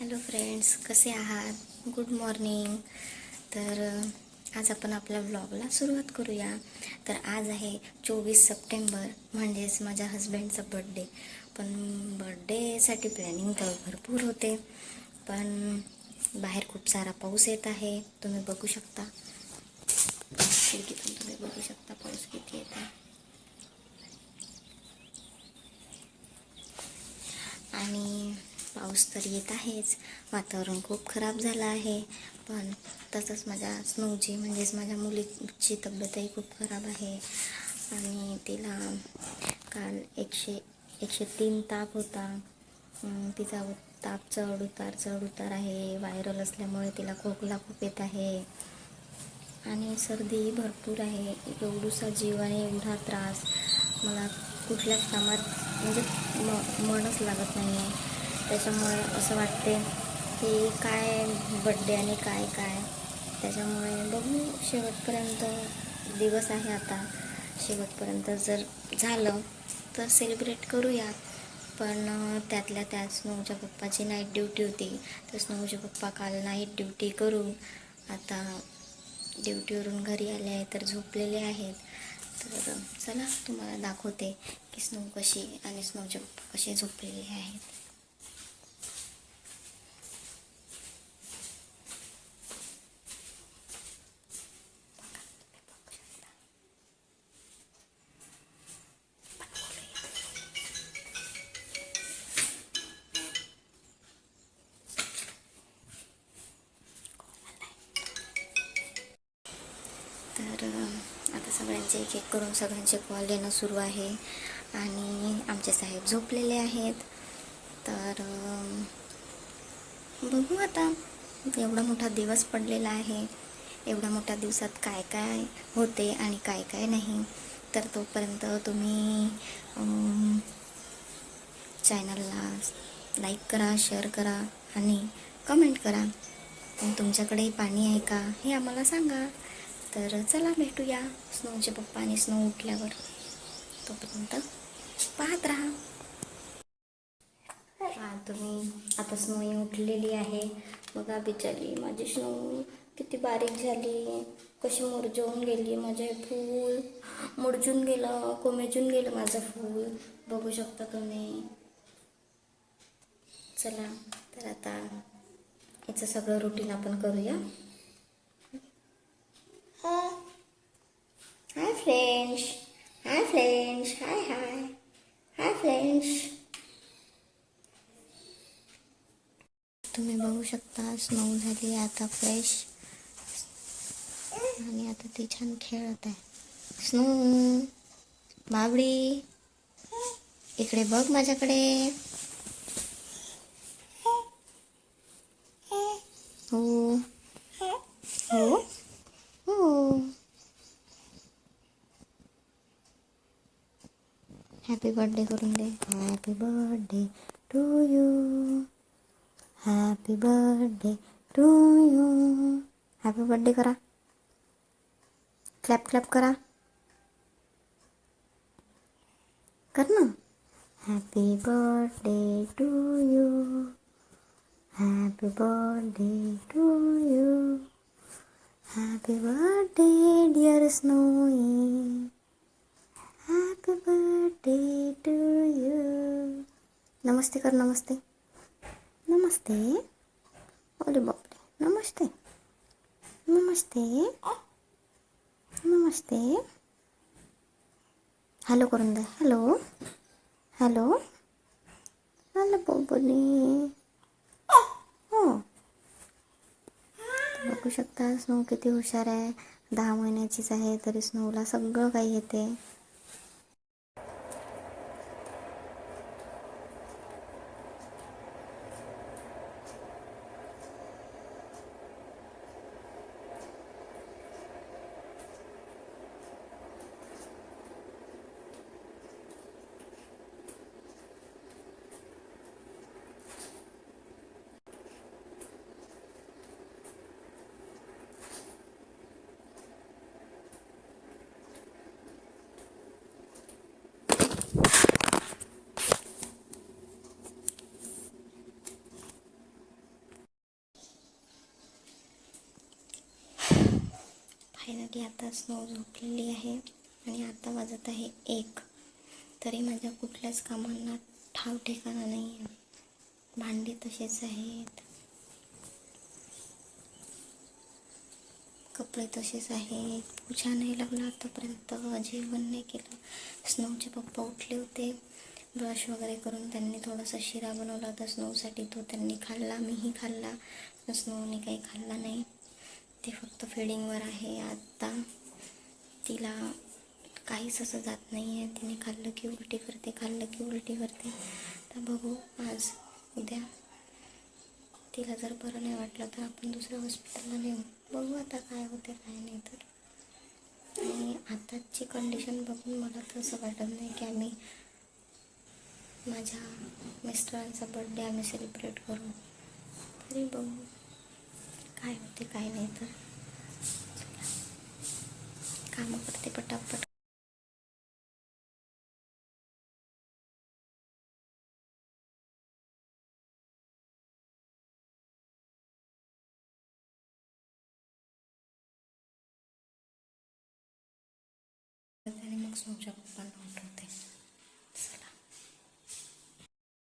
Hello friends कसे आहात? Good morning. तर आज आपण आपल्या ब्लॉगला सुरुवात करूया. तर आज आहे चोवीस सप्टेंबर म्हणजेच माझ्या हस्बंडचा बड्डे पण बड्डेसाठी प्लॅनिंग तर भरपूर होते. पण बाहेर खूप सारा पाऊस येत आहे. तुम्ही बघू शकता. खिडकीतून तुम्ही बघू शकता पाऊस किती येत आहे. आणि पाऊस तर येत आहेच. वातावरण खूप खराब झालं आहे. पण तसंच माझ्या स्नोची म्हणजेच माझ्या मुलीची तब्येतही खूप खराब आहे. आणि तिला काल एकशे एकशे तीन ताप होता. तिचा ताप चढ उतार चढ उतार आहे. व्हायरल असल्यामुळे तिला खोकला खूप येत आहे. आणि सर्दी भरपूर आहे. एवढूसा जीव आणि एवढा त्रास. मला कुठल्याच कामात म्हणजे म मनच लागत नाही आहे त्याच्यामुळे असं वाटते की काय बड्डे आणि काय काय. त्याच्यामुळे बघू शेवटपर्यंत दिवस आहे आता. शेवटपर्यंत जर झालं तर सेलिब्रेट करूया. पण त्यातल्या त्यात स्नोच्या पप्पाची नाईट ड्युटी होती. तर स्नोचे पप्पा काल नाईट ड्युटी करून आता ड्युटीवरून घरी आले आहे तर झोपलेले आहेत. तर चला तुम्हाला दाखवते की स्नो कशी आणि स्नोचे पप्पा कसे झोपलेले आहेत. सगळ्यांचे एक एक करून सगळ्यांचे कॉल येणं सुरू आहे. आणि आमचे साहेब झोपलेले आहेत. तर बघू आता. एवढा मोठा दिवस पडलेला आहे. एवढ्या मोठ्या दिवसात काय काय होते आणि काय काय नाही. तर तोपर्यंत तुम्ही चॅनलला लाईक करा शेअर करा आणि कमेंट करा. तुमच्याकडे तुमच्याकडेही पाणी आहे का हे आम्हाला सांगा. तर चला भेटूया. स्नोचे पप्पा आणि स्नो उठल्यावर. तोपर्यंत पाहत राहा. तुम्ही आता स्नो उठलेली आहे. बघा बिचारी माझी स्नो किती बारीक झाली. कशी मुरजवून गेली माझे फूल. मुरजून गेलं कोमेजून गेलं माझं फूल. बघू शकता तुम्ही. चला तर आता याचं सगळं रुटीन आपण करूया. Hi friends hi friends hi hi hi friends तुम्ही बघू शकता स्नो झाली आता फ्रेश आणि आता ती छान खेळत आहे. स्नो बाबडी. इकडे बघ माझ्याकडे हो हो हो हॅपी बर्थडे करून दे happy birthday to you happy birthday to you happy birthday करा. क्लॅप क्लॅप करा. कर ना. Happy birthday to you happy birthday to you happy birthday dear Snowy birthday to you नमस्ते कर नमस्ते. नमस्ते. अरे बापरे. नमस्ते. नमस्ते. नमस्ते. हॅलो करून दे हॅलो हॅलो हॅलो बोबली. हो. बघू शकता स्नो किती हुशार आहे. दहा महिन्याचीच आहे तरी स्नोला सगळं काही येते. फायनली आता स्नो झोपलेली आहे आणि आता वाजत आहे एक. तरी माझ्या कुठल्याच कामांना ठाव ठिकाणा नाही आहे भांडी तसेच आहेत. कपडे तसेच आहेत. पूजा नाही लागला आतापर्यंत. जेवण नाही केलं. स्नोचे पप्पा उठले होते. ब्रश वगैरे करून त्यांनी थोडासा शिरा बनवला होता. स्नोसाठी तो त्यांनी खाल्ला. मीही खाल्ला. स्नोने काही खाल्ला नाही. ते फक्त फिडिंगवर आहे. आत्ता तिला काहीच असं जात नाही आहे तिने खाल्लं की उलटी करते खाल्लं की उलटी करते. तर बघू आज उद्या तिला जर बरं नाही वाटलं तर आपण दुसऱ्या हॉस्पिटलला नेऊ. बघू आता काय होते काय नाही तर. आणि आताची कंडिशन बघून मला तर असं वाटत नाही की आम्ही माझ्या मिस्टरांचा बड्डे आम्ही सेलिब्रेट करू. तरी बघू. काय होते काय नाही तर. कामं करते पटापट. आणि मग स्नोच्या पप्पांना उठवते. चला.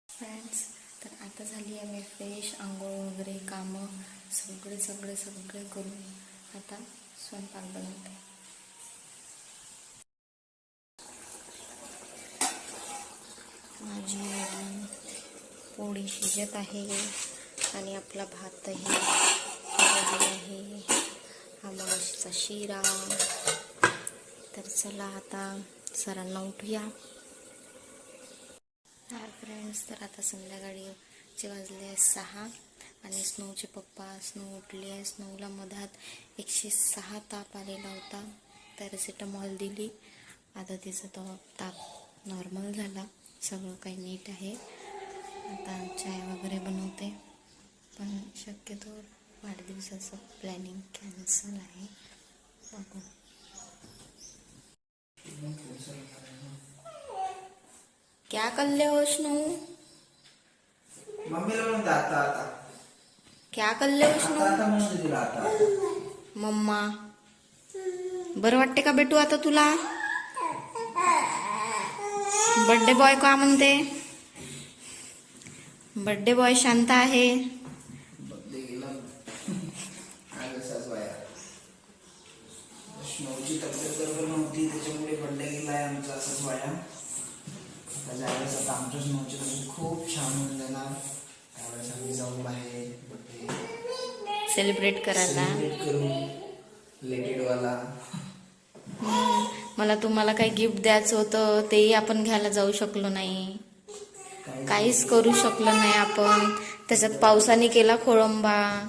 फ्रेंड्स तर आता झाली आहे मी फ्रेश आंघोळ वगैरे कामं. सगळे सगळे सगळे करून आता स्वयंपाक बनवते. माझी पोळी शिजत आहे आणि आपला भातही आहे. हा मावशीचा शिरा. तर चला आता सरांना उठूया. हाय फ्रेंड्स तर आता संध्याकाळी वाजले आहे सहा. आणि स्नोचे पप्पा स्नो उठले. आहे स्नोला मधात एकशे सहा ताप आलेला होता. पॅरासिटामॉल दिली. आता तिचा तो ताप नॉर्मल झाला. सगळं काही नीट आहे. आता चाय वगैरे बनवते. पण शक्यतो वाढदिवसाचं प्लॅनिंग कॅन्सल आहे. बघू. क्या कर ले हो स्नो? मम्मीला म्हणून आता आता. क्या कर ले आता स्नो आता म्हणून दे तिला आता. मम्मा. बरं वाटते का बेटू आता तुला? बर्थडे बॉय का म्हणते? बर्थडे बॉय शांत आहे. स्नोची तब्येत बरोबर नव्हती त्याच्यामुळे बर्थडे गेलाय आमचा असंच वाया आता ज्यावेळेस आता आमच्या स्नोची तब्येत खूप छान होऊन जाणार त्यावेळेस आम्ही जाऊ बाहेर बर्थडे सेलिब्रेट करायला. मला तुम्हाला काही गिफ्ट द्यायचं होतं तेही आपण घ्यायला जाऊ शकलो नाही. काही काहीच करू शकलो नाही आपण. त्याच्यात पावसाने केला खोळंबा.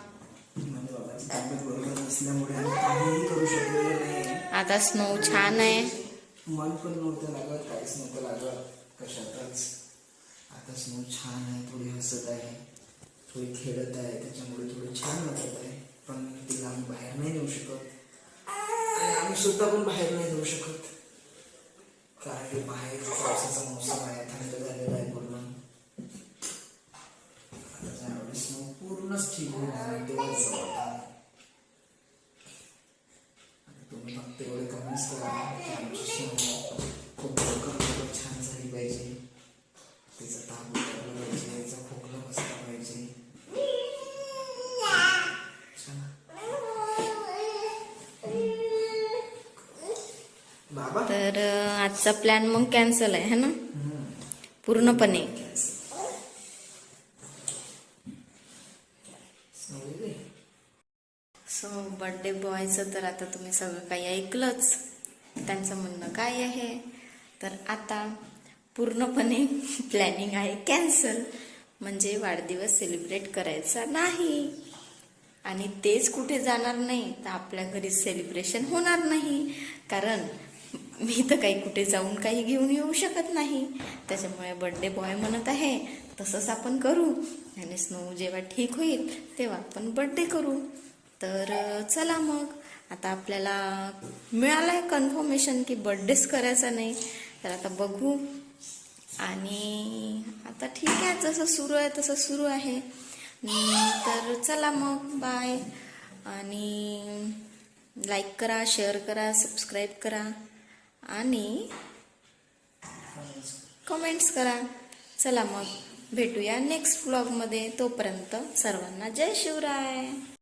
आता स्नो छान आहे. मन पण नव्हतं लागत काहीच नव्हतं लागत. कशातच. आता स्नो छान आहे थोडी हसत आहे. थोडी खेळत आहे त्याच्यामुळे थोडी छान वाटत आहे. पण तिला आम्ही बाहेर नाही नेऊ शकत. आणि आम्ही सुद्धा पण बाहेर नाही जाऊ शकत. कारण की बाहेर पावसाचा मौसम आहे. तर आजचा प्लॅन मग कॅन्सल आहे है ना? पूर्णपणे. सो बर्थडे बॉयचं तर आता तुम्ही सगळं काही ऐकलंच. त्यांचं म्हणणं काय आहे? तर आता पूर्णपणे प्लॅनिंग आहे कॅन्सल म्हणजे वाढदिवस सेलिब्रेट करायचा नाही. आणि तेच कुठे जाणार नाही तर आपल्या घरी सेलिब्रेशन होणार नाही. कारण मी तर काही कुठे जाऊन काही घेऊन येऊ शकत नाही. त्याच्यामुळे बर्थडे बॉय म्हणत आहे तसंच आपण करू. आणि स्नो जेव्हा ठीक होईल तेव्हा आपण बर्थडे करू. तर चला मग. आता आपल्याला मिळालं आहे कन्फर्मेशन की बर्थडेच करायचा नाही. तर आता बघू. आणि आता ठीक आहे जसं सुरू आहे तसं सुरू आहे. तर चला मग. बाय आणि लाईक करा शेअर करा सबस्क्राईब करा. आणि कमेंट्स करा. चला मग भेटूया नेक्स्ट ब्लॉगमध्ये तोपर्यंत सर्वांना जय शिवराय.